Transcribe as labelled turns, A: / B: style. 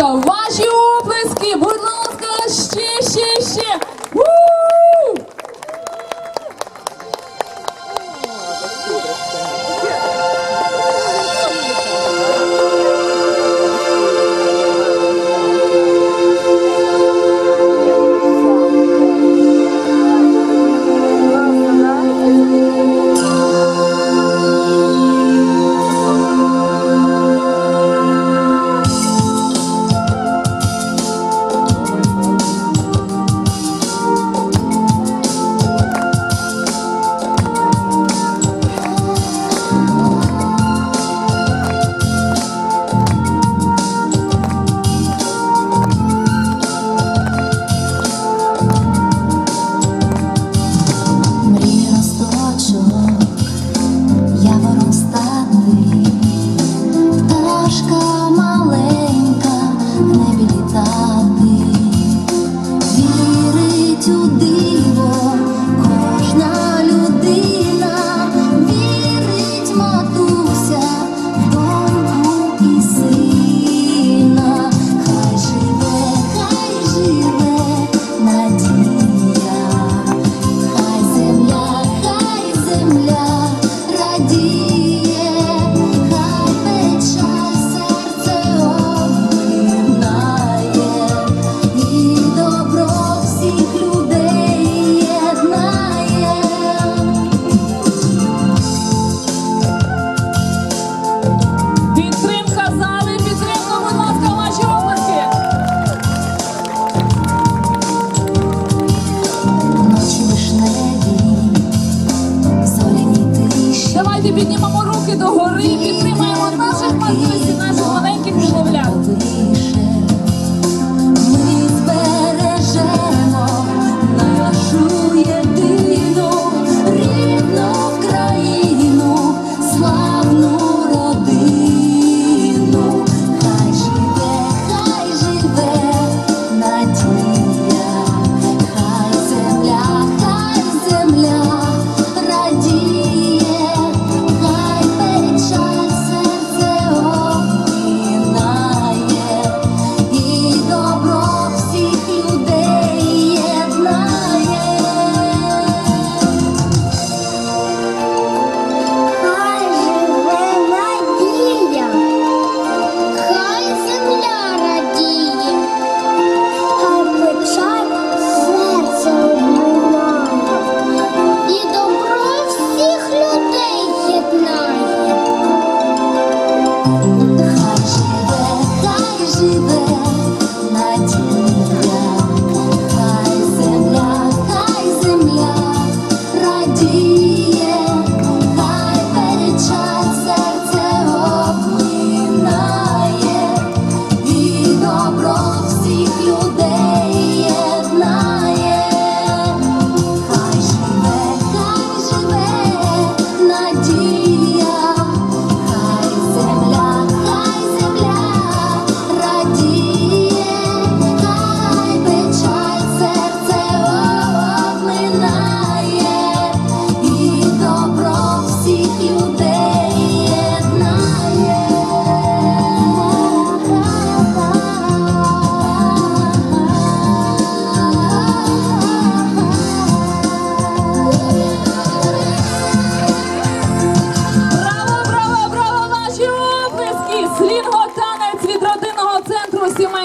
A: Ваші оплески! Давайте піднімемо руки до гори, підтримаємо наших
B: і
A: наших.